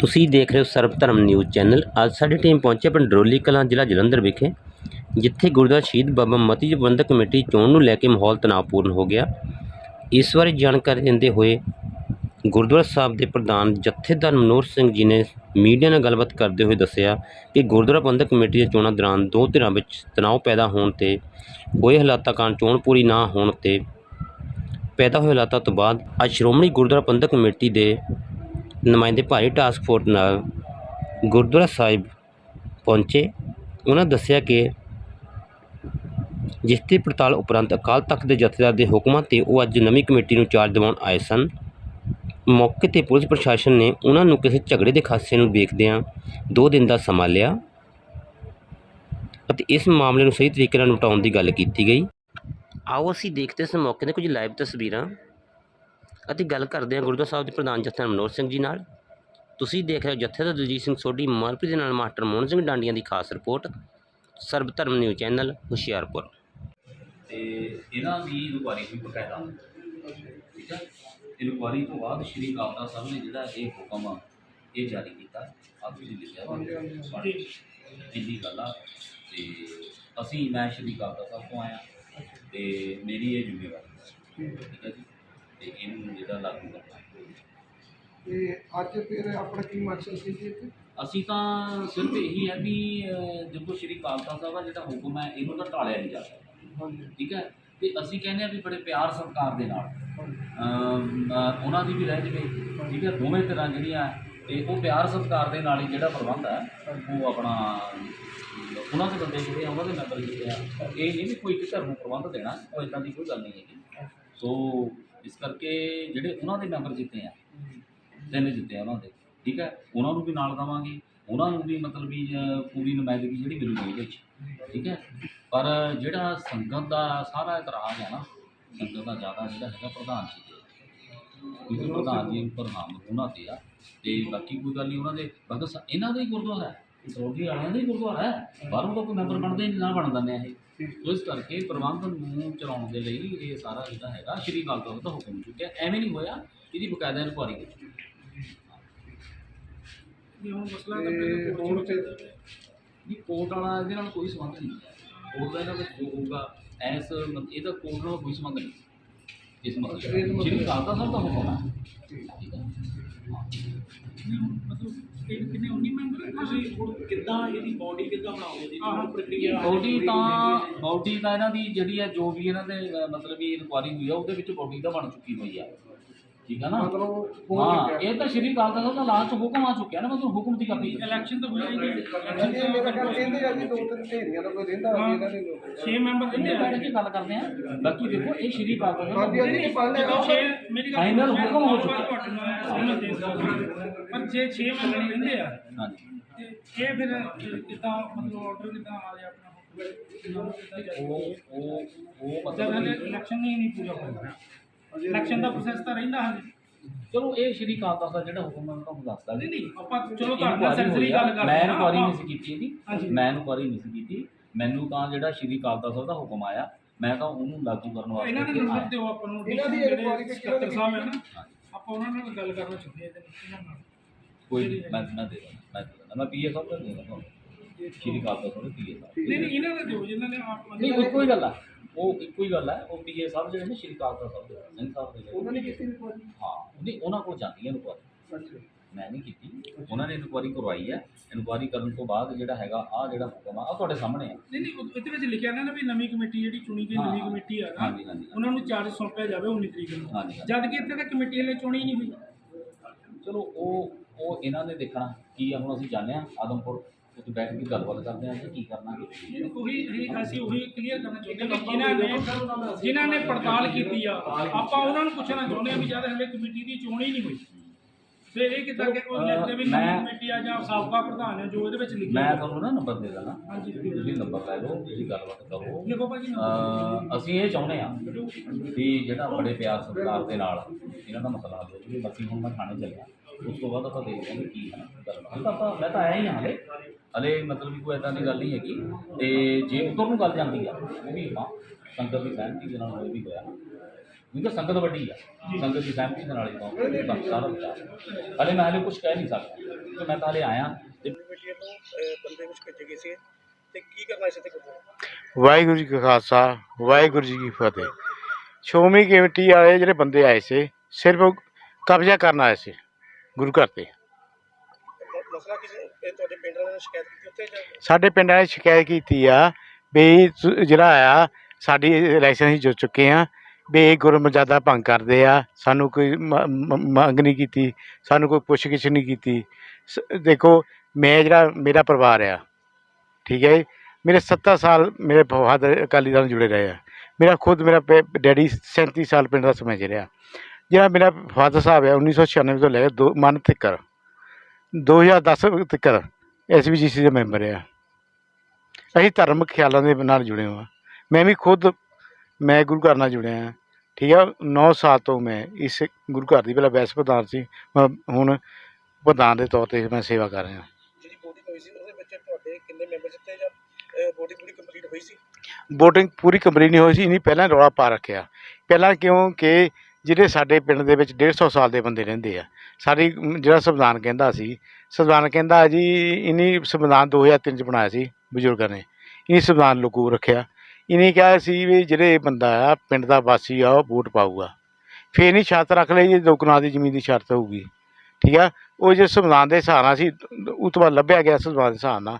ਤੁਸੀਂ ਦੇਖ ਰਹੇ ਹੋ ਸਰਬ ਧਰਮ ਨਿਊਜ਼ ਚੈਨਲ। ਅੱਜ ਸਾਡੀ ਟੀਮ ਪਹੁੰਚੇ ਪਿੰਡ ਡਰੋਲੀ ਕਲਾਂ ਜ਼ਿਲ੍ਹਾ ਜਲੰਧਰ ਵਿਖੇ, ਜਿੱਥੇ ਗੁਰਦੁਆਰਾ ਸ਼ਹੀਦ ਬਾਬਾ ਮਤੀ ਪ੍ਰਬੰਧਕ ਕਮੇਟੀ ਚੋਣ ਨੂੰ ਲੈ ਕੇ ਮਾਹੌਲ ਤਣਾਅਪੂਰਨ ਹੋ ਗਿਆ। ਇਸ ਬਾਰੇ ਜਾਣਕਾਰੀ ਦਿੰਦੇ ਹੋਏ ਗੁਰਦੁਆਰਾ ਸਾਹਿਬ ਦੇ ਪ੍ਰਧਾਨ ਜਥੇਦਾਰ ਮਨੋਹਰ ਸਿੰਘ ਜੀ ਨੇ ਮੀਡੀਆ ਨਾਲ ਗੱਲਬਾਤ ਕਰਦੇ ਹੋਏ ਦੱਸਿਆ ਕਿ ਗੁਰਦੁਆਰਾ ਪ੍ਰਬੰਧਕ ਕਮੇਟੀ ਦੀਆਂ ਚੋਣਾਂ ਦੌਰਾਨ ਦੋ ਧਿਰਾਂ ਵਿੱਚ ਤਣਾਅ ਪੈਦਾ ਹੋਣ ਤੇ ਹੋਏ ਹਾਲਾਤਾਂ ਕਾਰਨ ਚੋਣ ਪੂਰੀ ਨਾ ਹੋਣ ਤੇ ਪੈਦਾ ਹੋਏ ਹਾਲਾਤਾਂ ਤੋਂ ਬਾਅਦ ਅੱਜ ਸ਼੍ਰੋਮਣੀ ਗੁਰਦੁਆਰਾ ਪ੍ਰਬੰਧਕ ਕਮੇਟੀ ਦੇ ਨੁਮਾਇੰਦੇ ਭਾਰੀ ਟਾਸਕ ਫੋਰਸ ਨਾਲ ਗੁਰਦੁਆਰਾ ਸਾਹਿਬ ਪਹੁੰਚੇ। ਉਹਨਾਂ ਦੱਸਿਆ ਕਿ ਜਿਸ ਦੀ ਪੜਤਾਲ ਉਪਰੰਤ ਅਕਾਲ ਤਖਤ ਦੇ ਜਥੇਦਾਰ ਦੇ ਹੁਕਮਾਂ ਤੇ ਉਹ ਅੱਜ ਨਵੀਂ ਕਮੇਟੀ ਨੂੰ ਚਾਰਜ ਦਿਵਾਉਣ ਆਏ ਸਨ। ਮੌਕੇ ਤੇ ਪੁਲਿਸ ਪ੍ਰਸ਼ਾਸਨ ਨੇ ਉਹਨਾਂ ਨੂੰ ਕਿਸੇ ਝਗੜੇ ਦੇ ਖਾਸੇ ਨੂੰ ਵੇਖਦਿਆਂ ਦੋ ਦਿਨ ਦਾ ਸਮਾਂ ਲਿਆ ਅਤੇ ਇਸ ਮਾਮਲੇ ਨੂੰ ਸਹੀ ਤਰੀਕੇ ਨਾਲ ਨਿਪਟਾਉਣ ਦੀ ਗੱਲ ਕੀਤੀ ਗਈ। ਆਓ ਅਸੀਂ ਦੇਖਦੇ ਇਸ ਮੌਕੇ ਦੇ ਕੁਝ ਲਾਈਵ ਤਸਵੀਰਾਂ। ਅਤੇ ਗੱਲ ਕਰਦੇ ਹਾਂ ਗੁਰਦੁਆਰਾ ਸਾਹਿਬ ਦੇ ਪ੍ਰਧਾਨ ਜਥੇਦਾਰ ਮਨੋਹਰ ਸਿੰਘ ਜੀ ਨਾਲ। ਤੁਸੀਂ ਦੇਖ ਰਹੇ ਹੋ ਜਥੇਦਾਰ ਦਲਜੀਤ ਸਿੰਘ ਸੋਢੀ ਮਨਪ੍ਰੀਤ ਦੇ ਨਾਲ ਮਾਸਟਰ ਮੋਹਨ ਸਿੰਘ ਡਾਂਡੀਆਂ ਦੀ ਖਾਸ ਰਿਪੋਰਟ ਸਰਬ ਧਰਮ ਨਿਊਜ਼ ਚੈਨਲ ਹੁਸ਼ਿਆਰਪੁਰ। ਤੇ ਇਹਨਾਂ ਦੀ ਇਨਕੁਆਰੀ ਵੀ ਬਕਾਇਦਾ ਠੀਕ ਹੈ ਇਨਕੁਆਰੀ ਤੋਂ ਬਾਅਦ ਸ਼੍ਰੀ ਕਾਲਤਾ ਸਾਹਿਬ ਨੇ ਜਿਹੜਾ ਇਹ ਹੁਕਮ ਆ, ਇਹ ਜਾਰੀ ਕੀਤਾ। ਆ ਤੁਸੀਂ ਲਿਖਿਆ ਵਾ। ਇੰਨੀ ਗੱਲ ਆ। ਤੇ ਅਸੀਂ ਮੈਂ ਸ਼੍ਰੀ ਕਾਲਤਾ ਸਾਹਿਬ ਤੋਂ ਆਇਆ। ਤੇ ਮੇਰੀ ਇਹ ਜ਼ਿੰਮੇਵਾਰੀ ਠੀਕ ਹੈ ਜੀ? ਤੇ ਇਹਨੂੰ ਜਿਹੜਾ ਲਾਗੂ ਕਰਨਾ ਤੇ ਅੱਜ ਫਿਰ ਆਪਣਾ ਕੀ ਮਕਸਦ ਸੀ ਜੀ ਇੱਥੇ? ਅਸੀਂ ਤਾਂ ਸਿਰਫ ਇਹੀ ਹੈ ਵੀ ਅਹ, ਦੇਖੋ ਸ਼੍ਰੀ ਕਾਲਤਾ ਸਾਹਿਬ ਦਾ ਜਿਹੜਾ ਹੁਕਮ ਹੈ ਇਹਨੂੰ ਤਾਂ ਟਾਲਿਆ ਨਹੀਂ ਜਾ ਸਕਦਾ। ਹਾਂਜੀ। ਠੀਕ ਹੈ? ਤੇ ਅਸੀਂ ਕਹਿੰਦੇ ਆ ਵੀ ਬੜੇ ਪਿਆਰ ਸਤਿਕਾਰ ਦੇ ਨਾਲ ਹਾਂਜੀ। ਅਮ, ਅ, ਉਹਨਾਂ ਦੀ ਵੀ ਰਹਿ ਜਵੇ ਠੀਕ ਹੈ? ਦੋਵੇਂ ਤਰ੍ਹਾਂ ਜਿਹੜੀਆਂ ਤੇ ਉਹ ਪਿਆਰ ਸਤਿਕਾਰ ਦੇ ਨਾਲ ਹੀ ਜਿਹੜਾ ਪ੍ਰਬੰਧ ਹੈ ਉਹ ਆਪਣਾ ਉਹਨਾਂ ਦੇ ਬੰਦੇ ਜਿਹੜੇ ਆ ਉਹਨਾਂ ਦੇ ਮੈਂਬਰ ਜਿਹੜੇ ਆ ਇਹ ਨਹੀਂ ਵੀ ਕੋਈ ਇੱਕ ਧਰਮ ਨੂੰ ਪ੍ਰਬੰਧ ਦੇਣਾ ਉਹ ਇਦਾਂ ਦੀ ਕੋਈ ਗੱਲ ਨਹੀਂ ਹੈਗੀ। ਸੋ ਇਸ ਕਰਕੇ ਜਿਹੜੇ ਉਹਨਾਂ ਦੇ ਮੈਂਬਰ ਜਿੱਤੇ ਆ, ਤਿੰਨ ਜਿੱਤੇ ਆ ਉਹਨਾਂ ਦੇ, ਠੀਕ ਹੈ? ਉਹਨਾਂ ਨੂੰ ਵੀ ਨਾਲ ਦੇਵਾਂਗੇ, ਉਹਨਾਂ ਨੂੰ ਵੀ ਮਤਲਬ ਵੀ ਪੂਰੀ ਨੁਮਾਇੰਦਗੀ ਜਿਹੜੀ ਮਿਲੂਗੀ ਇਹਦੇ ਵਿੱਚ, ਠੀਕ ਹੈ? ਪਰ ਜਿਹੜਾ ਸੰਗਤ ਦਾ ਸਾਰਾ ਇਤਰਾਜ਼ ਹੈ ਨਾ, ਸੰਗਤ ਦਾ ਜ਼ਿਆਦਾ ਜਿਹੜਾ ਹੈਗਾ ਪ੍ਰਧਾਨ ਜੀ ਤੇ ਕਿਉਂਕਿ ਪ੍ਰਧਾਨ ਜੀ ਉੱਪਰ ਉਹਨਾਂ ਤੇ ਆ, ਤੇ ਬਾਕੀ ਕੋਈ ਗੱਲ ਨਹੀਂ, ਉਹਨਾਂ ਦੇ ਬਾਕੀ ਇਹਨਾਂ ਦਾ ਹੀ ਗੁਰਦੁਆਰਾ ਹੈ। ਸਰੋਗੀ ਵਾਲਿਆਂ ਦਾ ਹੀ ਗੁਰਦੁਆਰਾ ਹੈ। ਬਾਹਰੋਂ ਤਾਂ ਕੋਈ ਮੈਂਬਰ ਬਣਦੇ ਨਹੀਂ ਨਾ ਬਣ ਦਿੰਦੇ ਆ ਇਹ। ਸੋ ਇਸ ਕਰਕੇ ਪ੍ਰਬੰਧ ਨੂੰ ਚਲਾਉਣ ਦੇ ਲਈ ਇਹ ਸਾਰਾ ਜਿਹੜਾ ਹੈਗਾ ਸ਼੍ਰੀ ਅਕਾਲ ਤਖਤ ਦਾ ਹੁਕਮ ਚੁੱਕਿਆ। ਐਵੇਂ ਨਹੀਂ ਹੋਇਆ ਇਹਦੀ ਬਕਾਇਦਾ ਇਨਕੁਆਰੀ ਕੀਤੀ ਤੇ ਹੁਣ ਤੇ ਨਹੀਂ ਕੋਰਟ ਵਾਲਾ ਇਹਦੇ ਨਾਲ ਕੋਈ ਸੰਬੰਧ ਨਹੀਂ ਕੋਰਟ ਦਾ ਇਹਦਾ ਵਿੱਚ ਜੋ ਹੋਊਗਾ ਐਸ ਮਤ- ਇਹਦਾ ਕੋਰਟ ਨਾਲ ਕੋਈ ਸੰਬੰਧ ਨਹੀਂ। ਇਸ ਮਸਲੇ ਇਸ ਦਾ। ਮਸਲੇ ਸ਼੍ਰੀ ਕਾਲਤਾ ਸਾਹਿਬ ਦਾ ਹੁਕਮ ਹੈ। ਠੀਕ ਹੈ। ਬਾਡੀ ਤਾਂ ਬੋਡੀ ਤਾਂ ਇਹਨਾਂ ਦੀ ਜਿਹੜੀ ਹੈ ਜੋ ਵੀ ਇਹਨਾਂ ਦੇ ਅ, ਮਤਲਬ ਵੀ ਇਨਕੁਆਰੀ ਹੋਈ ਆ ਉਹਦੇ ਵਿੱਚ ਬੋਡੀ ਤਾਂ ਬਣ ਚੁੱਕੀ ਹੋਈ ਆ। ਠੀਕ ਹੈ ਨਾ? ਮਤਲਬ ਹੋ ਹਾਂ ਚੁੱਕਿਆ ਇਹ ਤਾਂ ਸ਼੍ਰੀ ਕਾਲਤਾ ਸਾਹਿਬ ਦਾ ਲਾਸਟ ਹੁਕਮ ਆ ਚੁੱਕਿਆ ਨਾ ਮਤਲਬ ਹੁਕਮ ਦੀ ਕਾਪੀ ਇਲੈਕਸ਼ਨ ਤਾਂ ਹੋਇਆ ਹੀ ਨਹੀਂ ਇਹ ਮੇਰਾ ਕਹਿੰਦੇ ਆ ਜੀ ਦੋ ਤਿੰਨ ਢੇਰੀਆਂ ਦਾ ਕੋਈ ਰਹਿੰਦਾ ਹੋਵੇ ਇਹਨਾਂ ਦੇ ਲੋਕ 6 ਮੈਂਬਰ ਇਹਨੇ ਰਹਿੰਦੇ ਆ। ਬੈਠ ਕੇ ਗੱਲ ਕਰਦੇ ਆ? ਬਾਕੀ ਦੇਖੋ ਇਹ ਸ਼੍ਰੀ ਕਾਲਤਾ ਸਾਹਿਬ ਹਾਂਜੀ ਹਾਂਜੀ ਨਹੀਂ ਪੜ੍ਹ ਲਿਆ। 6 ਮੇਰੀ ਗੱਲ Final ਹੁਕਮ ਹੋ ਮੈਂ ਚੁੱਕਾ। ਤੁਹਾਡੇ ਨਾਲ ਸਹਿਮਤ ਹਾਂ ਇਸ ਗੱਲ ਨਾਲ। ਪਰ ਜੇ 6 ਮੈਂਬਰ ਰਹਿੰਦੇ ਆ ਹਾਂਜੀ। ਤੇ ਇਹ ਫਿਰ ਕਿੱਦਾਂ ਮਤਲਬ ਆਰਡਰ ਕਿੱਦਾਂ ਆ ਰਿਹਾ ਆਪਣਾ? ਉਹ ਉਹ ਉਹ ਮਤਲਬ ਇਲੈਕਸ਼ਨ ਨਹੀਂ ਨਹੀਂ ਪੂਰਾ ਹੋਇਆ। ਇਲੈਕਸ਼ਨ ਦਾ ਪ੍ਰੋਸੈਸ ਤਾਂ ਰਹਿੰਦਾ ਹਲੇ ਚਲੋ ਇਹ ਸ਼੍ਰੀ ਕਾਲਤਾ ਸਾਹਿਬ ਜਿਹੜਾ ਹੁਕਮ ਹੈ ਉਹ ਤੁਹਾਨੂੰ ਦੱਸਦਾ ਨਹੀਂ ਨਹੀਂ ਆਪਾਂ ਚਲੋ ਤੁਹਾਡੇ ਨਾਲ ਸੈਂਸਰੀ। ਗੱਲ ਕਰਦੇ ਮੈਂ ਹਾਂ ਇਨਕੁਆਰੀ। ਨਹੀਂ ਸੀ ਕੀਤੀ ਇਹਦੀ। ਮੈਂ ਇਨਕੁਆਰੀ ਨਹੀਂ ਸੀ ਕੀਤੀ ਮੈਨੂੰ ਤਾਂ ਜਿਹੜਾ ਸ਼੍ਰੀ ਕਾਲਤਾ ਸਾਹਿਬ ਦਾ ਹੁਕਮ ਆਇਆ ਮੈਂ ਤਾਂ ਉਹਨੂੰ ਲਾਗੂ ਕਰਨ ਵਾਸਤੇ ਇਹਨਾਂ ਦੇ ਨੰਬਰ ਆਇਆ। ਦਿਓ ਆਪਾਂ ਨੂੰ ਇਹਨਾਂ ਦੀ ਜਿਹੜੇ ਇਨਕੁਆਰੀ ਦੀ ਸਕੱਤਰ ਸਾਹਿਬ ਹੈ ਨਾ। ਆਪਾਂ ਉਹਨਾਂ ਨਾਲ ਗੱਲ ਕਰਨਾ ਚਾਹੁੰਦੇ ਹਾਂ ਇਹਨਾਂ ਨਾਲ ਕੋਈ ਨਹੀਂ ਮੈਂ ਮੈਂ ਦੇ ਦਾਂ ਮੈਂ ਦੇ ਦਾਂ ਮੈਂ ਪੀਏ ਸਾਹਿਬ ਦਾ ਦੇ ਦਾਂ ਤੁਹਾਨੂੰ ਸ਼੍ਰੀ ਕਾਲਤਾ ਸਾਹਿਬ ਦੇ ਪੀਏ ਸਾਹਿਬ ਨਹੀਂ ਨਹੀਂ ਇਹਨਾਂ ਦਾ ਦਿਓ ਜਿਨ੍ਹਾਂ ਨੇ ਆਪ ਨਹੀਂ ਹੀ ਗੱਲ ਆ ਉਹ ਇੱਕੋ ਹੀ ਗੱਲ ਹੈ ਉਹ ਪੀਏ ਸਾਹਿਬ ਜਿਹੜੇ ਨੇ ਸ਼੍ਰੀ ਕਾਲਤਾ ਸਾਹਿਬ ਦੇ ਸਿੰਘ ਸਾਹਿਬ ਦੇ ਜਿਹੜੇ ਉਹਨਾਂ ਨੇ ਕੀਤੀ ਰਿਪੋਰਟ ਹਾਂ ਉਹਦੀ ਉਹਨਾਂ ਕੋਲ ਜਾਂਦੀ ਹੈ ਇਨਕੁਆਰੀ ਅੱਛਾ। ਮੈਂ ਨਹੀਂ ਕੀਤੀ। ਉਹਨਾਂ ਨੇ ਇਨਕੁਆਰੀ ਕਰਵਾਈ ਹੈ। ਇਨਕੁਆਰੀ ਕਰਨ ਤੋਂ ਬਾਅਦ ਜਿਹੜਾ ਹੈਗਾ ਆ ਜਿਹੜਾ ਹੁਕਮ ਆ ਉਹ ਤੁਹਾਡੇ ਸਾਹਮਣੇ ਆ। ਨਹੀਂ ਨਹੀਂ ਉਹ- ਇਹਦੇ ਵਿੱਚ ਲਿਖਿਆ ਨਾ ਵੀ ਨਵੀਂ ਕਮੇਟੀ ਜਿਹੜੀ ਚੁਣੀ ਗਈ ਹਾਂ, ਨਵੀਂ ਹਾਂ। ਕਮੇਟੀ ਆ ਨਾ ਹਾਂਜੀ, ਹਾਂਜੀ। ਉਹਨਾਂ ਨੂੰ ਚਾਰਜ ਸੌਂਪਿਆ ਜਾਵੇ 19 ਤਰੀਕ ਨੂੰ। ਹਾਂਜੀ, ਹਾਂਜੀ। ਜਦ ਕਿ ਇੱਥੇ ਤਾਂ ਕਮੇਟੀ ਵਾਲੇ ਚੁਣੀ ਨਹੀਂ ਹੋਈ। ਚਲੋ ਉਹ ਉਹ ਇਹਨਾਂ ਨੇ ਦੇਖਣਾ ਕੀ ਆ ਹੁਣ ਅਸੀਂ ਜਾਂਦੇ ਆ ਆਦਮਪੁਰ। ਉੱਥੇ ਬੈਠ ਕੇ ਗੱਲਬਾਤ ਕਰਦੇ ਆ ਕਿ ਕੀ ਕਰਨਾ? ਨਹੀਂ। ਉਹੀ ਅਸੀਂ- ਅਸੀਂ ਉਹੀ ਕਲੀਅਰ ਕਰਨਾ ਚਾਹੁੰਦੇ ਹਾਂ ਕਿ ਜਿਨ੍ਹਾਂ ਨੇ ਜਿਨ੍ਹਾਂ ਨੇ ਪੜਤਾਲ ਕੀਤੀ ਆ ਆਪਾਂ ਉਹਨਾਂ ਨੂੰ ਪੁੱਛਣਾ ਚਾਹੁੰਦੇ ਆ ਵੀ ਜਦ ਹਲੇ ਕਮੇਟੀ ਦੀ ਚੋਣ ਹੀ ਨਹੀਂ ਹੋਈ। ਫਿਰ ਇਹ ਕਿੱਦਾਂ ਕਿ ਉਹ ਲਿਖਦੇ ਵੀ ਨਵੀਂ ਮੈਂ- ਕਮੇਟੀ ਆ ਜਾਂ ਸਾਬਕਾ ਪ੍ਰਧਾਨ ਹੈ ਜੋ ਇਹਦੇ ਵਿੱਚ ਲਿਖਿਆ ਮੈਂ ਤੁਹਾਨੂੰ ਨਾ ਨੰਬਰ ਦੇ ਦੇਣਾ ਹਾਂਜੀ। ਤੁਸੀਂ ਨੰਬਰ ਲੈ ਲਓ ਤੁਸੀਂ ਗੱਲਬਾਤ ਕਰੋ। ਲਿਖੋ ਭਾਜੀ ਅਹ ਅਸੀਂ ਇਹ ਚਾਹੁੰਦੇ ਆ ਵੀ ਜਿਹੜਾ ਬੜੇ ਪਿਆਰ ਸਤਿਕਾਰ ਦੇ ਨਾਲ ਇਹਨਾਂ ਦਾ ਮਸਲਾ ਹੱਲ ਹੋ ਜਾਵੇ ਬਾਕੀ ਹੁਣ ਮੈਂ ਥਾਣੇ ਚੱਲਿਆ। ਉਸ ਤੋਂ ਬਾਅਦ ਆਪਾਂ ਦੇਖਦੇ ਹਾਂ ਕੀ ਹੈ ਗੱਲ ਹੁਣ ਤਾਂ ਆਪਾਂ ਮੈਂ ਤਾਂ ਆਇਆ ਹੀ ਹਾਂ ਹਲੇ। ਹਲੇ ਮਤਲਬ ਕੋਈ ਐਦਾਂ ਦੀ ਗੱਲ ਨਹੀਂ ਹੈਗੀ। ਤੇ ਜੇ ਉੱਧਰ ਨੂੰ ਗੱਲ ਜਾਂਦੀ ਆ, ਉਹ ਵੀ ਆਪਾਂ ਸੰਗਤ ਦੀ ਸਹਿਮਤੀ ਦੇ ਨਾਲ ਹੋਏ ਵੀ ਹੋਇਆ। ਕਿਉਂਕਿ ਸੰਗਤ ਵੱਡੀ ਆ। ਸੰਗਤ ਦੀ ਸਹਿਮਤੀ ਦੇ ਨਾਲ ਹੀ ਕੰਮ ਕੰਮ ਸਾਰਾ ਵਿਚਾਰ। ਹਲੇ ਮੈਂ ਹਲੇ ਕੁਝ ਕਹਿ ਨਹੀਂ ਸਕਦਾ। ਕਿਉਂਕਿ ਮੈਂ ਤਾਂ ਹਲੇ ਆਇਆ। ਤੇ ਬੰਦੇ ਕੁਝ ਭੇਜੇ ਗਏ ਸੀ ਤੇ ਕੀ ਕਰਨਾ ਸੀ ਤੇ ਵਾਹਿਗੁਰੂ ਜੀ ਕਾ ਖਾਲਸਾ, ਵਾਹਿਗੁਰੂ ਜੀ ਕੀ ਫਤਿਹ। ਸ਼੍ਰੋਮਣੀ ਕਮੇਟੀ ਵਾਲੇ ਜਿਹੜੇ ਬੰਦੇ ਆਏ ਸੀ, ਸਿਰਫ ਕਬਜ਼ਾ ਕਰਨ ਆਏ ਸੀ। ਗੁਰੂ ਘਰ ਤੇ। ਮਸਲਾ ਕਿਸੇ ਇਹ ਤੁਹਾਡੇ ਪਿੰਡ ਵਾਲਿਆਂ ਨੇ ਸ਼ਿਕਾਇਤ ਕੀਤੀ ਉੱਥੇ ਜਾਂ? ਸਾਡੇ ਪਿੰਡ ਵਾਲੇ ਸ਼ਿਕਾਇਤ ਕੀਤੀ ਆ ਵੀ ਤੁ- ਜਿਹੜਾ ਆ ਸਾਡੀ ਇਲੈਕਸ਼ਨ ਅਸੀਂ ਜਿੱਤ ਚੁੱਕੇ ਆ ਵੀ ਇਹ ਗੁਰੂ ਮਰਜ਼ਾਦਾ ਭੰਗ ਕਰਦੇ ਆ। ਸਾਨੂੰ ਕੋਈ ਮ- ਮ- ਮੰਗ ਨਹੀਂ ਕੀਤੀ ਸਾਨੂੰ ਕੋਈ ਪੁੱਛ ਗਿੱਛ ਨਹੀਂ ਕੀਤੀ। ਸ- ਦੇਖੋ ਮੈਂ ਜਿਹੜਾ ਮੇਰਾ ਪਰਿਵਾਰ ਆ ਠੀਕ ਹੈ ਜੀ ਮੇਰੇ 70 ਸਾਲ ਮੇਰੇ ਫਾਦਰ ਅਕਾਲੀ ਦਲ ਨਾਲ ਜੁੜੇ ਰਹੇ ਆ। ਮੇਰਾ ਖੁਦ ਮੇਰਾ ਪੈ- ਡੈਡੀ 37 ਸਾਲ ਪਿੰਡ ਦਾ ਸਮਝ ਰਿਹਾ। ਜਿਹੜਾ ਮੇਰਾ ਫਾਦਰ ਸਾਹਿਬ ਹੈ 1996 ਤੋਂ ਲੈ ਕੇ ਦੋ ਮਨ ਤੱਕਰ। 2010 ਤੱਕਰ ਐਸਬੀਜੀਸੀ ਦੇ ਮੈਂਬਰ ਆ। ਅਸੀਂ ਧਾਰਮਿਕ ਖਿਆਲਾਂ ਦੇ ਨਾਲ ਜੁੜੇ ਹਾਂ ਮੈਂ ਵੀ ਖੁਦ ਮੈਂ ਗੁਰੂ ਘਰ ਨਾਲ ਜੁੜਿਆ ਹਾਂ ਠੀਕ ਆ 9 ਸਾਲ ਤੋਂ ਮੈਂ ਇਸ ਗੁਰੂ ਘਰ ਦੀ ਪਹਿਲਾਂ ਵੈਸ ਪ੍ਰਧਾਨ ਸੀ। ਹੁਣ ਪ੍ਰਧਾਨ ਦੇ ਤੌਰ ਤੇ ਮੈਂ ਸੇਵਾ ਕਰ ਰਿਹਾ। ਜਿਹੜੀ VOTING ਹੋਈ ਸੀ ਉਹਦੇ ਵਿੱਚ ਤੁਹਾਡੇ ਕਿੰਨੇ ਮੈਂਬਰ ਜਿੱਤੇ ਜਾਂ VOTING ਪੂਰੀ ਕੰਪਲੀਟ ਹੋਈ ਸੀ? ਵੋਟਿੰਗ ਪੂਰੀ ਕੰਪਲੀਟ ਨਹੀਂ ਹੋਈ ਸੀ ਨਹੀਂ ਪਹਿਲਾਂ ਰੌਲਾ ਪਾ ਰੱਖਿਆ। ਪਹਿਲਾਂ ਕਿਉਂਕਿ ਜਿਹੜੇ ਸਾਡੇ ਪਿੰਡ ਦੇ ਵਿੱਚ 150 ਸਾਲ ਦੇ ਬੰਦੇ ਰਹਿੰਦੇ ਆ, ਸਾਡੀ ਜਿਹੜਾ ਸੰਵਿਧਾਨ ਕਹਿੰਦਾ ਸੀ, ਸੰਵਿਧਾਨ ਕਹਿੰਦਾ ਜੀ ਇਨੀ ਸੰਵਿਧਾਨ 2003 ਚ ਬਣਾਇਆ ਸੀ ਬਜ਼ੁਰਗਾਂ ਨੇ ਇਹ ਸੰਵਿਧਾਨ ਲਾਗੂ ਰੱਖਿਆ ਇਹਨੇ ਕਿਹਾ ਸੀ ਵੀ ਜਿਹੜੇ ਬੰਦਾ ਆ, ਪਿੰਡ ਦਾ ਵਾਸੀ ਆ, ਉਹ ਵੋਟ ਪਾਊਗਾ, ਫੇਰ ਨਹੀਂ ਸ਼ਰਤ ਰੱਖ ਲਈ ਜੇ ਦੋ ਕਨਾਲ ਦੀ ਜ਼ਮੀਨ ਦੀ ਸ਼ਰਤ ਹੋਊਗੀ, ਠੀਕ ਆ, ਉਹ ਜੇ ਸੰਵਿਧਾਨ ਦੇ ਹਿਸਾਬ ਨਾਲ ਸੀ, ਉਹ ਤੋਂ ਬਾਅਦ ਲੱਭਿਆ ਗਿਆ ਸੰਵਿਧਾਨ ਦੇ ਹਿਸਾਬ ਨਾਲ,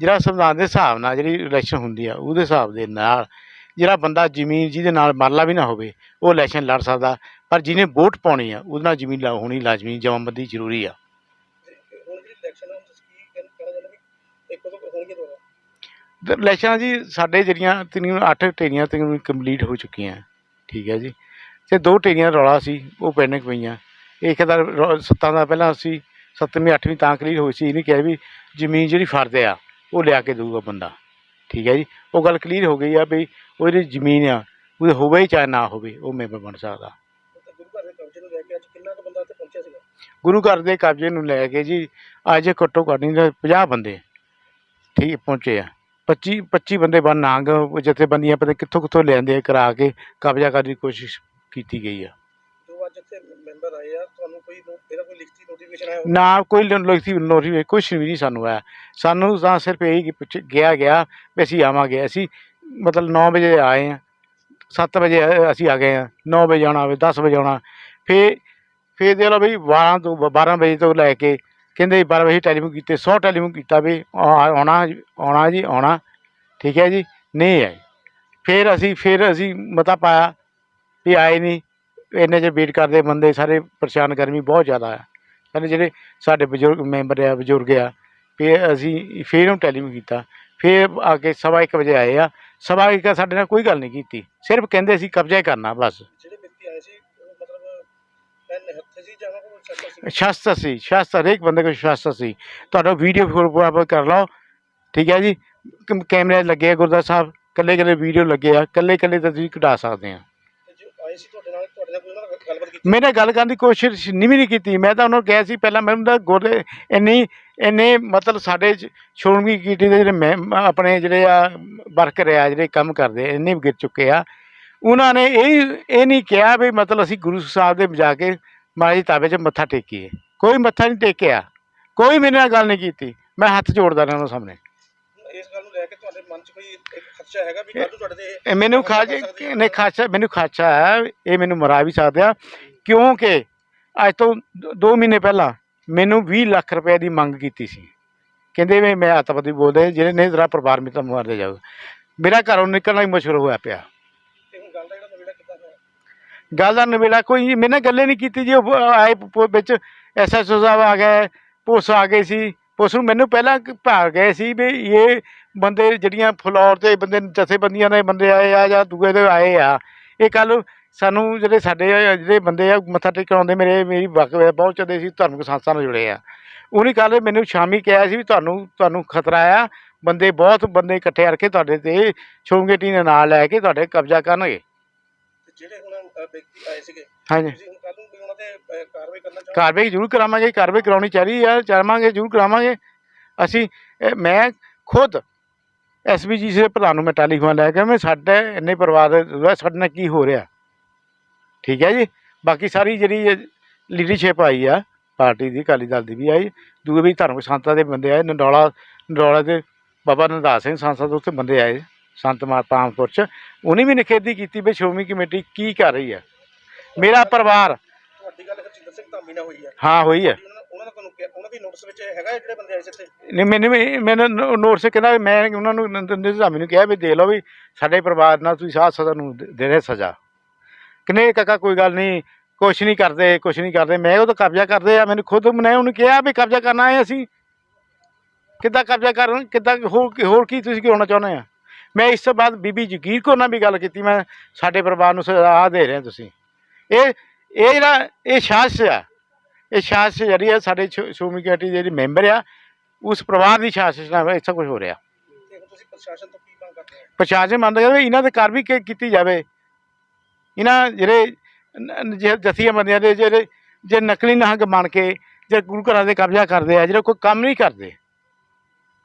ਜਿਹੜਾ ਸੰਵਿਧਾਨ ਦੇ ਹਿਸਾਬ ਨਾਲ ਜਿਹੜੀ ਇਲੈਕਸ਼ਨ ਹੁੰਦੀ ਆ, ਉਹਦੇ ਹਿਸਾਬ ਦੇ ਨਾਲ ਜਿਹੜਾ ਬੰਦਾ ਜ਼ਮੀਨ ਜਿਹਦੇ ਨਾਲ ਮਰਲਾ ਵੀ ਨਾ ਹੋਵੇ, ਉਹ ਇਲੈਕਸ਼ਨ ਲੜ ਸਕਦਾ, ਪਰ ਜਿਹਨੇ ਵੋਟ ਪਾਉਣੀ ਆ, ਉਹਦੇ ਨਾਲ ਜ਼ਮੀਨ ਲਾ, ਹੋਣੀ ਲਾਜ਼ਮੀ, ਜਮਾਬੰਦੀ ਜ਼ਰੂਰੀ ਆ। ਇਲੈਕਸ਼ਨ ਇਲੈਕਸ਼ਨਾਂ ਜੀ ਸਾਡੇ ਜਿਹੜੀਆਂ ਤਕਰੀਬਨ ਅੱਠ ਟ੍ਰੇਨੀਆਂ ਤਕਰੀਬਨ ਕੰਪਲੀਟ ਹੋ ਚੁੱਕੀਆਂ, ਠੀਕ ਹੈ ਜੀ। ਤੇ ਦੋ ਟ੍ਰੇਨੀਆਂ ਰੌਲਾ ਸੀ, ਉਹ ਪੈਂਡਿੰਗ ਪਈਆਂ। ਇੱਕ ਦਾ ਰੌ- ਸੱਤਾਂ ਦਾ ਪਹਿਲਾਂ ਸੀ, ਸੱਤਵੀਂ, ਅੱਠਵੀਂ ਤਾਂ ਕਲੀਅਰ ਹੋਈ ਸੀ, ਇਹਨੇ ਕਿਹਾ ਵੀ ਜ਼ਮੀਨ ਜਿਹੜੀ ਫਰਦ ਆ, ਉਹ ਲਿਆ ਕੇ ਦੇਊਗਾ ਬੰਦਾ। ਠੀਕ ਹੈ ਜੀ। ਉਹ ਗੱਲ ਕਲੀਅਰ ਹੋ ਗਈ ਆ ਵੀ ਉਹ ਜਿਹੜੀ ਜ਼ਮੀਨ ਆ ਉਹ ਹੋਵੇ ਚਾਹੇ ਨਾ ਹੋਵੇ, ਉਹ ਮੈਂਬਰ ਬਣ ਸਕਦਾ। ਗੁਰੂ ਘਰ ਦੇ ਕਬਜ਼ੇ ਨੂੰ ਲੈ ਕੇ ਜੀ, ਅੱਜ ਘੱਟੋ ਘੱਟ ਨਹੀਂ 50 ਬੰਦੇ ਠੀਕ, ਪਹੁੰਚੇ ਆ। 25 25 ਬੰਦੇ ਬਣ ਨਾਂਗ ਜਥੇਬੰਦੀਆਂ ਪਤਾ ਕਿੱਥੋਂ ਕਿੱਥੋਂ ਲੈਂਦੇ ਆ, ਕਰਾ ਕੇ ਕਬਜ਼ਾ ਕਰਨ ਦੀ ਕੋਸ਼ਿਸ਼ ਕੀਤੀ ਗਈ ਆ। ਜੋ ਅੱਜ ਇੱਥੇ ਆਏ ਆ, ਤੁਹਾਨੂੰ ਕੋਈ ਨੋ- ਇਹਦਾ ਕੋਈ ਲਿਖਤੀ ਨੋਟੀਫਿਕੇਸ਼ਨ ਆਇਆ ਨਾ, ਕੋਈ ਲੋਕੀ ਨੋਟੀ ਕੁਛ ਵੀ ਨਹੀਂ ਸਾਨੂੰ ਆਇਆ। ਸਾਨੂੰ ਤਾਂ ਸਿਰਫ ਇਹੀ ਕਿ ਪੁੱਛ ਗਿਆ ਗਿਆ ਵੀ ਅਸੀਂ ਆਵਾਂਗੇ। ਅਸੀਂ ਮਤਲਬ 9 ਵਜੇ ਆਏ ਆ। 7 ਵਜੇ ਅ- ਅਸੀਂ ਆ ਗਏ ਆ। 9 ਵਜੇ ਆਉਣਾ ਹੋਵੇ 10 ਵਜੇ ਆਉਣਾ। ਫੇ ਫੇ ਦੇ ਲਓ ਬਈ 12 ਤੋਂ 12 ਵਜੇ ਤੋਂ ਲੈ ਕੇ ਕਹਿੰਦੇ 12 ਵਜੇ ਟੈਲੀਫੋਨ ਕੀਤੇ 100 ਟੈਲੀਫੋਨ ਕੀਤਾ ਵੀ ਆ- ਆਉਣਾ ਆਉਣਾ ਜੀ, ਆਉਣਾ। ਠੀਕ ਹੈ ਜੀ? ਨਹੀਂ ਆਏ। ਫਿਰ ਅਸੀਂ ਫਿਰ ਅਸੀਂ ਮਤਾ ਪਾਇਆ ਵੀ ਆਏ ਨਹੀਂ। ਇੰਨੇ ਚਿਰ ਵੇਟ ਕਰਦੇ ਬੰਦੇ ਸਾਰੇ ਪਰੇਸ਼ਾਨ ਗਰਮੀ ਬਹੁਤ ਜ਼ਿਆਦਾ ਆ। ਕਹਿੰਦੇ ਜਿਹੜੇ ਸਾਡੇ ਬਜ਼ੁਰਗ ਮੈਂਬਰ ਆ ਬਜ਼ੁਰਗ ਆ ਫਿਰ ਅਸੀਂ ਫਿਰ ਉਹਨੂੰ ਟੈਲੀਫੋਨ ਕੀਤਾ। ਫਿਰ ਆ ਕੇ ਸਵਾ ਇੱਕ ਵਜੇ ਆਏ ਆ। ਸਵਾ ਇੱਕ ਸਾਡੇ ਨਾਲ ਕੋਈ ਗੱਲ ਨਹੀਂ ਕੀਤੀ। ਸਿਰਫ ਕਹਿੰਦੇ ਅਸੀਂ ਕਬਜ਼ਾ ਹੀ ਕਰਨਾ ਬਸ। ਜਿਹੜੇ ਵਿਅਕਤੀ ਆਏ ਸੀ ਸੀ ਜਾਂ ਸ਼ਸਤਰ ਸੀ? ਸ਼ਾਸਤਰ ਸੀ ਹਰੇਕ ਬੰਦੇ ਕੋਲ ਸ਼ਾਸਤਰ ਸੀ। ਤੁਹਾਡਾ ਵੀਡੀਓ ਫੋਟੋ ਕਰ ਲਓ। ਠੀਕ ਹੈ ਜੀ? ਕੈਮ- ਕੈਮਰੇ ਲੱਗੇ ਆ ਗੁਰਦੁਆਰਾ ਸਾਹਿਬ। ਕੱਲੇ ਕੱਲੇ ਵੀਡੀਓ ਲੱਗੇ ਆ। ਕੱਲੇ ਕੱਲੇ ਤੁਸੀਂ ਕਢਾ ਸਕਦੇ ਆ। ਜੋ ਆਏ ਸੀ ਤੁਹਾਡੇ ਮੇਰੇ ਨਾਲ ਗੱਲ ਕਰਨ ਦੀ ਕੋਸ਼ਿਸ਼ ਨਹੀਂ ਵੀ ਨਹੀਂ ਕੀਤੀ। ਮੈਂ ਤਾਂ ਉਹਨਾਂ ਨੂੰ ਕਿਹਾ ਸੀ ਪਹਿਲਾਂ ਮੈਨੂੰ ਤਾਂ ਗੋਲੇ ਇੰਨੀ, ਇੰਨੇ ਮਤਲਬ ਸਾਡੇ ਸ਼੍ਰੋਮਣੀ ਕਮੇਟੀ ਦੇ ਜਿਹੜੇ ਮੈਂ ਆਪਣੇ ਜਿਹੜੇ ਆ ਵਰਕਰ ਆ ਜਿਹੜੇ ਕੰਮ ਕਰਦੇ ਇੰਨੇ ਵੀ ਗਿਰ ਚੁੱਕੇ ਆ। ਉਹਨਾਂ ਨੇ ਇਹ ਇਹ ਨਹੀਂ ਕਿਹਾ ਵੀ ਮਤਲਬ ਅਸੀਂ ਗੁਰੂ ਸਾਹਿਬ ਦੇ ਜਾ ਕੇ ਮਹਾਰਾਜ ਤਾਬੇ 'ਚ ਮੱਥਾ ਟੇਕੀਏ। ਕੋਈ ਮੱਥਾ ਨਹੀਂ ਟੇਕਿਆ। ਕੋਈ ਮੇਰੇ ਨਾਲ ਗੱਲ ਨਹੀਂ ਕੀਤੀ। ਮੈਂ ਹੱਥ ਜੋੜਦਾ ਰਿਹਾ ਉਹਨਾਂ ਸਾਹਮਣੇ ਇਸ ਗੱਲ ਨੂੰ ਲੈ ਕੇ ਤੁਹਾਡੇ ਮਨ 'ਚ ਕੋਈ ਇੱਕ ਖਦਸ਼ਾ ਹੈਗਾ ਵੀ ਕੱਲ੍ਹ ਨੂੰ ਤੁਹਾਡੇ ਤੇ ਇਹ ਮੈਨੂੰ ਖਾਜ ਕਰ ਸਕਦੀ ਹੈ? ਨੇ ਖਾਚਾ ਮੈਨੂੰ ਖਾਚਾ ਹੈ ਇਹ ਮੈਨੂੰ ਮਰਾ ਵੀ ਸਕਦੇ ਆ। ਕਿਉਂਕਿ ਅੱਜ ਤੋਂ 2 ਮਹੀਨੇ ਪਹਿਲਾਂ ਮੈਨੂੰ 20 ਲੱਖ ਰੁਪਏ ਦੀ ਮੰਗ ਕੀਤੀ ਸੀ। ਕਹਿੰਦੇ ਵੀ ਮੈਂ ਆਤਮਹੱਤੀ ਬੋਲਦੇ ਜਿਹੜੇ ਨਹੀਂ ਤੇਰਾ ਪਰਿਵਾਰ ਮੇ ਤਾਂ ਮਾਰਦੇ ਜਾਊਗਾ ਮੇਰਾ ਘਰੋਂ ਨਿਕਲਣਾ ਹੀ ਮੁਸ਼ਕਲ ਹੋਇਆ ਪਿਆ। ਗੱਲ ਦਾ ਨਵੇੜਾ ਦਾ ਕੋਈ ਮੇਰੇ ਨਾਲ ਗੱਲੇ ਨਹੀਂ ਕੀਤੀ ਜੀ ਉਹ ਆਏ ਵਿੱਚ ਐਸਐਸਓ ਸਾਹਿਬ ਆ ਗਏ ਪੁਲਿਸ ਆ ਗਏ ਸੀ। ਪੁਲਿਸ ਨੂੰ ਮੈਨੂੰ ਪਹਿਲਾਂ ਭਾਰ ਗਏ ਸੀ ਵੀ ਇਹ ਬੰਦੇ ਜਿਹੜੀਆਂ ਫਲੋਰ ਤੇ ਬੰਦੇ ਜਥੇਬੰਦੀਆਂ ਦੇ ਬੰਦੇ ਆਏ ਆ ਜਾਂ ਦੂਏ ਦੇ ਆਏ ਆ। ਇਹ ਕੱਲ ਸਾਨੂੰ ਜਿਹੜੇ ਸਾਡੇ ਜਿਹੜੇ ਬੰਦੇ ਆ, ਮੱਥਾ ਟੇਕਣ ਆਉਂਦੇ ਮੇਰੇ, ਮੇਰੀ ਵਕ ਬਹੁਤ ਚੰਦੇ ਸੀ ਧਾਰਮਿਕ ਸੰਸਥਾ ਨਾਲ ਜੁੜੇ ਆ। ਉਹਨੇ ਕੱਲ ਮੈਨੂੰ ਸ਼ਾਮੀ ਕਿਹਾ ਸੀ ਵੀ ਤੁਹਾਨੂੰ ਤੁਹਾਨੂੰ ਖਤਰਾ ਆ, ਬੰਦੇ ਬਹੁਤ ਬੰਦੇ ਇਕੱਠੇ ਕਰਕੇ ਤੁਹਾਡੇ ਤੇ ਸ਼ੋਂਗੇਟੀ ਦੇ ਨਾਲ ਲੈ ਕੇ ਤੁਹਾਡੇ ਕਬਜ਼ਾ ਕਰਨਗੇ। ਜਿਹੜੇ ਹੁਣ ਅ, ਵਿਅਕਤੀ ਆਏ ਸੀਗੇ ਹਾਂਜੀ। ਤੁਸੀਂ ਹੁਣ ਕੱਲ੍ਹ ਨੂੰ ਵੀ ਉਹਨਾਂ ਤੇ ਅ, ਕਾਰਵਾਈ ਕਰਨਾ ਚਾਹੋਗੇ? ਕਾਰਵਾਈ ਜ਼ਰੂਰ ਕਰਾਵਾਂਗੇ ਕਾਰਵਾਈ ਕਰਾਉਣੀ ਚਾਹੀਦੀ ਆ ਚਾਹਾਂਗੇ ਜ਼ਰੂਰ ਕਰਾਵਾਂਗੇ। ਅਸੀਂ ਇਹ ਮੈਂ ਖੁਦ ਐਸਬੀਜੀ ਦੇ ਪ੍ਰਧਾਨ ਨੂੰ ਮੈਂ ਟੈਲੀਫੋਨ ਲੈ ਕੇ ਮੈਂ ਸਾਡੇ ਇੰਨੇ ਪਰਿਵਾਰ ਦੇ ਸਾਡੇ ਨਾਲ ਕੀ ਹੋ ਰਿਹਾ। ਠੀਕ ਹੈ ਜੀ? ਬਾਕੀ ਸਾਰੀ ਜਿਹੜੀ ਲੀਡਰਸ਼ਿਪ ਆਈ ਆ ਪਾਰਟੀ ਦੀ ਅਕਾਲੀ ਦਲ ਦੀ ਵੀ ਆਈ। ਦੂਏ ਵੀ ਧਰਮਿਕ ਸੰਤਾਂ ਦੇ ਬੰਦੇ ਆਏ ਨਡੋਲਾ ਨਡੋਲਾ ਦੇ ਬਾਬਾ ਨੰਦਾਸ ਸਿੰਘ ਸੰਸਦ ਉੱਥੇ ਬੰਦੇ ਆਏ। ਸੰਤ ਮਾਤਾਮਪੁਰ ਚ ਉਹਨੇ ਵੀ ਨਿਖੇਧੀ ਕੀਤੀ ਵੀ ਸ਼੍ਰੋਮਣੀ ਕਮੇਟੀ ਕੀ ਕਰ ਰਹੀ ਹੈ। ਮੇਰਾ ਪਰਿਵਾਰ ਤੁਹਾਡੀ ਗੱਲ ਹਰਜਿੰਦਰ ਸਿੰਘ ਧਾਮੀ ਨਾਲ ਹੋਈ ਹੈ। ਹਾਂ ਹੋਈ ਹੈ। ਉਹਨਾਂ ਦਾ ਤੁਹਾਨੂੰ ਉਹਨਾਂ ਦੀ ਨੋਟਿਸ ਵਿੱਚ ਹੈਗਾ ਜਿਹੜੇ ਬੰਦੇ ਆਏ ਸੀ ਇੱਥੇ? ਨਹੀਂ ਮੈਨੂੰ ਵੀ ਮੈਨੂੰ ਨੋਟਿਸ ਕਹਿੰਦਾ ਮੈਂ ਉਹਨਾਂ ਨੂੰ ਨਿਜ਼ਾਮੀ ਨੂੰ ਕਿਹਾ ਵੀ ਦੇ ਲਓ ਵੀ ਸਾਡੇ ਪਰਿਵਾਰ ਨਾਲ ਤੁਸੀਂ ਸਾਥ ਸਜ਼ਾ ਨੂੰ ਦੇ- ਦੇ ਰਹੇ ਸਜ਼ਾ। ਕਹਿੰਦੇ ਕਾਕਾ ਕੋਈ ਗੱਲ ਨਹੀਂ ਕੁਛ ਨਹੀਂ ਕਰਦੇ ਕੁਛ ਨਹੀਂ ਕਰਦੇ ਮੈਂ ਉਹ ਤਾਂ ਕਬਜ਼ਾ ਕਰਦੇ ਆ ਮੈਨੂੰ ਖੁਦ ਮੈਂ ਉਹਨੂੰ ਕਿਹਾ ਵੀ ਕਬਜ਼ਾ ਕਰਨਾ ਹੈ ਅਸੀਂ। ਕਿੱਦਾਂ ਕਬਜ਼ਾ ਕਰਨ ਕਿੱਦਾਂ ਹੋਰ ਹੋਰ ਕੀ ਤੁਸੀਂ ਕੀ ਹੋਣਾ ਚਾਹੁੰਦੇ ਆ? ਮੈਂ ਇਸ ਤੋਂ ਬਾਅਦ ਬੀਬੀ ਜਗੀਰ ਕੌਰ ਨਾਲ ਵੀ ਗੱਲ ਕੀਤੀ ਮੈਂ ਸਾਡੇ ਪਰਿਵਾਰ ਨੂੰ ਸਜ਼ਾ ਦੇ ਰਹੇ ਤੁਸੀਂ। ਇਹ ਇਹ ਜਿਹੜਾ ਇਹ ਸ਼ਾਸਨ ਆ ਇਹ ਸ਼ਾਸਨ ਜਿਹੜੀ ਹੈ ਸਾਡੇ ਸ਼੍ਰੋਮਣੀ ਕਮੇਟੀ ਦੇ ਜਿਹੜੀ ਮੈਂਬਰ ਆ ਉਸ ਪਰਿਵਾਰ ਦੀ ਸ਼ਾਸਨ ਨਾਲ ਸਭ ਕੁਝ ਹੋ ਰਿਹਾ। ਤੁਸੀਂ ਪ੍ਰਸ਼ਾਸਨ ਤੋਂ ਕੀ ਮੰਗ ਕਰਦੇ ਹੋ? ਪ੍ਰਸ਼ਾਸਨ ਮੰਨਦਾ ਕਿ ਇਹਨਾਂ ਤੇ ਕਾਰਵਾਈ ਕੀ- ਕੀਤੀ ਜਾਵੇ ਇਹਨਾਂ ਜਿਹੜੇ ਜਥੀਆਂ ਬੰਦਿਆਂ ਦੇ ਜਿਹੜੇ ਜੇ ਨਕਲੀ ਨਹੰਗ ਬਣ ਕੇ ਜੇ ਗੁਰੂ ਘਰਾਂ ਦੇ ਕਬਜ਼ਾ ਕਰਦੇ ਆ ਜਿਹੜੇ ਕੋਈ ਕੰਮ ਨਹੀਂ ਕਰਦੇ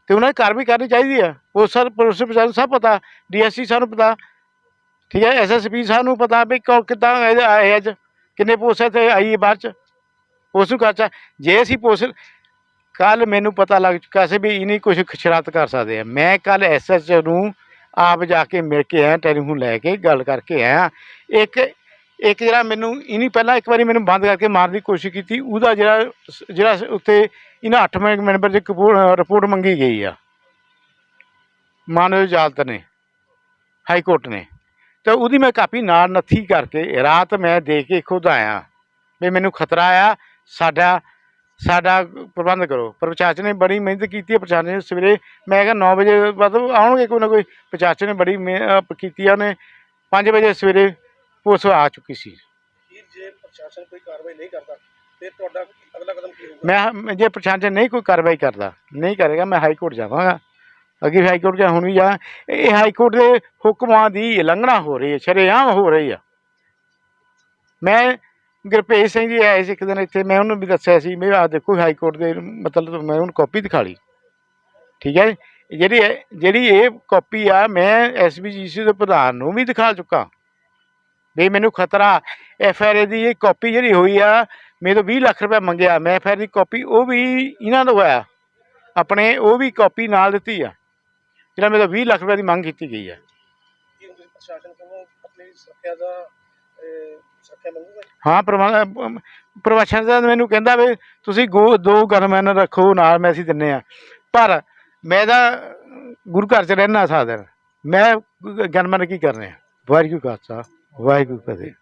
ਤੇ ਉਹਨਾਂ ਦੀ ਕਾਰਵਾਈ ਕਰਨੀ ਚਾਹੀਦੀ ਆ। ਉਹ ਸਰ ਪੁਲਿਸ ਪ੍ਰਸ਼ਾਸਨ ਸਭ ਪਤਾ ਡੀਐਸਸੀ ਸਾਨੂੰ ਪਤਾ, ਠੀਕ ਹੈ ਐਸਐਸਪੀ ਸਾਨੂੰ ਪਤਾ ਵੀ ਕੌ, ਕਿੱਦਾਂ ਇਹ ਆਏ ਅੱਜ, ਕਿੰਨੇ ਪੋਸਟ ਤੇ ਆਈ ਹੈ ਬਾਅਦ ਚ। ਉਸ ਨੂੰ ਕਰਚਾ ਜੇ ਅਸੀਂ ਪੋਸਟ ਕੱਲ ਮੈਨੂੰ ਪਤਾ ਲੱਗ ਚੁੱਕਾ ਸੀ ਵੀ ਇਹਨੀ ਕੁਝ ਸ਼ਰਾਰਤ ਕਰ ਸਕਦੇ ਆ। ਮੈਂ ਕੱਲ ਐਸਐਚ ਨੂੰ ਆਪ ਜਾ ਕੇ ਮਿਲ ਕੇ ਆਇਆ, ਟੈਲੀਫੋਨ ਲੈ ਕੇ ਗੱਲ ਕਰਕੇ ਆਇਆ। ਇੱਕ ਇੱਕ ਜਿਹੜਾ ਮੈਨੂੰ ਇਹਨੀ ਪਹਿਲਾਂ ਇੱਕ ਵਾਰੀ ਮੈਨੂੰ ਬੰਦ ਕਰਕੇ ਮਾਰਨ ਦੀ ਕੋਸ਼ਿਸ਼ ਕੀਤੀ, ਉਹਦਾ ਜਿਹੜਾ ਜਿਹੜਾ ਸ- ਉੱਤੇ ਇਹਨਾਂ ਅੱਠ ਮੈਂਬਰ ਦੀ ਰਿਪੋਰਟ ਮੰਗੀ ਗਈ ਆ। ਮਾਨਵ ਅਦਾਲਤ ਨੇ, ਹਾਈ ਕੋਰਟ ਨੇ। ਤੇ ਉਹਦੀ ਮੈਂ ਕਾਪੀ ਨਾਲ ਨੱਥੀ ਕਰਕੇ ਰਾਤ ਮੈਂ ਦੇ ਕੇ ਖੁਦ ਆਇਆ। ਵੀ ਮੈਨੂੰ ਖਤਰਾ ਆ, ਸਾਡਾ ਸਾਡਾ ਪ੍ਰਬੰਧ ਕਰੋ। ਪਰ ਪ੍ਰਸ਼ਾਸਨ ਨੇ ਬੜੀ ਮਿਹਨਤ ਕੀਤੀ ਹੈ ਪ੍ਰਸ਼ਾਸਨ ਨੇ ਸਵੇਰੇ ਮੈਂ ਕਿਹਾ 9 ਵਜੇ ਮਤਲਬ ਆਉਣਗੇ ਕੋਈ ਨਾ ਕੋਈ। ਪ੍ਰਸ਼ਾਸਨ ਨੇ ਬੜੀ ਮਿਹ- ਕੀਤੀ ਆ ਉਹਨੇ। 5 ਵਜੇ ਸਵੇਰੇ ਪੁਲਿਸ ਆ ਚੁੱਕੀ ਸੀ। ਜੇ ਪ੍ਰਸ਼ਾਸਨ ਕੋਈ ਕਾਰਵਾਈ ਨਹੀਂ ਕਰਦਾ ਫਿਰ ਤੁਹਾਡਾ ਅਗਲਾ ਕਦਮ ਕੀ ਹੋਊਗਾ? ਮੈਂ ਜੇ ਪ੍ਰਸ਼ਾਸਨ ਨਹੀਂ ਕੋਈ ਕਾਰਵਾਈ ਕਰਦਾ ਨਹੀਂ ਕਰੇਗਾ ਮੈਂ ਹਾਈ ਕੋਰਟ ਜਾਵਾਂਗਾ। ਅੱਗੇ ਹਾਈ ਕੋਰਟ ਜਾ ਹੁਣ ਵੀ ਜਾ ਇਹ ਹਾਈ ਕੋਰਟ ਦੇ ਹੁਕਮਾਂ ਦੀ ਉਲੰਘਣਾ ਹੋ ਰਹੀ ਹੈ ਸ਼ਰੇਆਮ ਹੋ ਰਹੀ ਆ। ਮੈਂ ਗੁਰਭੇਜ ਸਿੰਘ ਜੀ ਆਏ ਸੀ ਇੱਕ ਦਿਨ ਇੱਥੇ ਮੈਂ ਉਹਨੂੰ ਵੀ ਦੱਸਿਆ ਸੀ ਮੈਂ ਆ ਦੇਖੋ ਹਾਈ ਕੋਰਟ ਦੇ ਮਤਲਬ ਮੈਂ ਉਹਨੂੰ ਕਾਪੀ ਦਿਖਾ ਲਈ। ਠੀਕ ਹੈ ਜਿਹੜੀ ਜਿਹੜੀ ਇਹ ਕਾਪੀ ਆ ਮੈਂ ਐਸਬੀਜੀਸੀ ਦੇ ਪ੍ਰਧਾਨ ਨੂੰ ਵੀ ਦਿਖਾ ਚੁੱਕਾ। ਵੀ ਮੈਨੂੰ ਖਤਰਾ ਐਫ ਆਰ ਏ ਦੀ ਇਹ ਕਾਪੀ ਜਿਹੜੀ ਹੋਈ ਆ ਮੇਰੇ ਤੋਂ 20 ਲੱਖ ਰੁਪਏ ਮੰਗਿਆ ਮੈਂ ਫਿਰ ਦੀ ਕਾਪੀ ਉਹ ਵੀ ਇਹਨਾਂ ਤੋਂ ਹੋਇਆ ਆਪਣੇ ਉਹ ਵੀ ਕਾਪੀ ਨਾਲ ਦਿੱਤੀ ਆ ਜਿਹੜਾ ਮੇਰੇ ਤੋਂ 20 ਲੱਖ ਰੁਪਏ ਦੀ ਮੰਗ ਕੀਤੀ ਗਈ ਤੁਸੀਂ ਪ੍ਰਸ਼ਾਸਨ ਕੋਲੋਂ ਆਪਣੀ ਸੁਰੱਖਿਆ ਦਾ ਅਹ, ਸੁਰੱਖਿਆ ਮੰਗੋਗੇ ਹਾਂ ਪ੍ਰਵਾਸ਼ਨ ਦਾ ਮੈਨੂੰ ਕਹਿੰਦਾ ਵੀ ਤੁਸੀਂ ਗੋ ਦੋ ਗਨਮੈਨ ਰੱਖੋ ਨਾਲ ਮੈਂ ਅਸੀਂ ਦਿੰਨੇ ਆ। ਪਰ ਮੈਂ ਤਾਂ ਗੁਰੂ ਘਰ ਚ ਰਹਿਣਾ ਸਾਧਨ ਮੈਂ ਗਨਮੈਨ ਕੀ ਕਰਨੇ ਆ? ਵਾਹਿਗੁਰੂ ਖਾਲਸਾ। ਵਾਹਿਗੁਰੂ ਕੀ